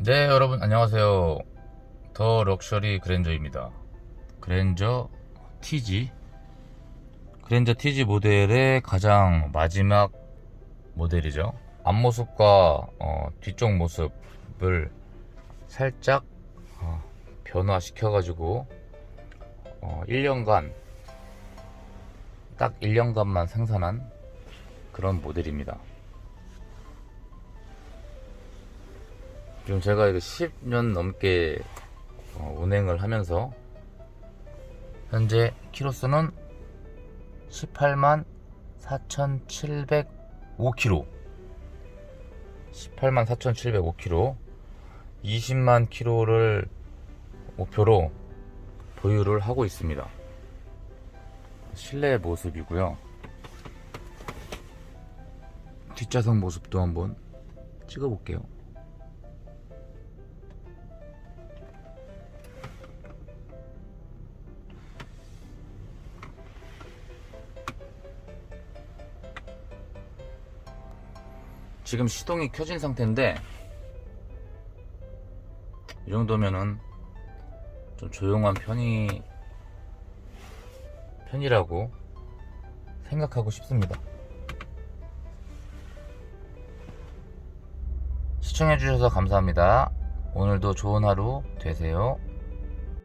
네 여러분 안녕하세요. 더 럭셔리 그랜저입니다. 그랜저 TG 그랜저 TG 모델의 가장 마지막 모델이죠. 앞모습과 어, 뒤쪽 모습을 살짝 어, 변화시켜 가지고 어, 1년간 딱 1년간만 생산한 그런 모델입니다 지금 제가 이거 10년 넘게 어, 운행을 하면서 현재 키로수는 18만 4,705km 18만 4,705km 20만 km를 목표로 보유를 하고 있습니다. 실내 모습이고요. 뒷좌석 모습도 한번 찍어 볼게요 지금 시동이 켜진 상태인데 이 정도면은 좀 조용한 편이 편이라고 생각하고 싶습니다. 시청해주셔서 감사합니다. 오늘도 좋은 하루 되세요.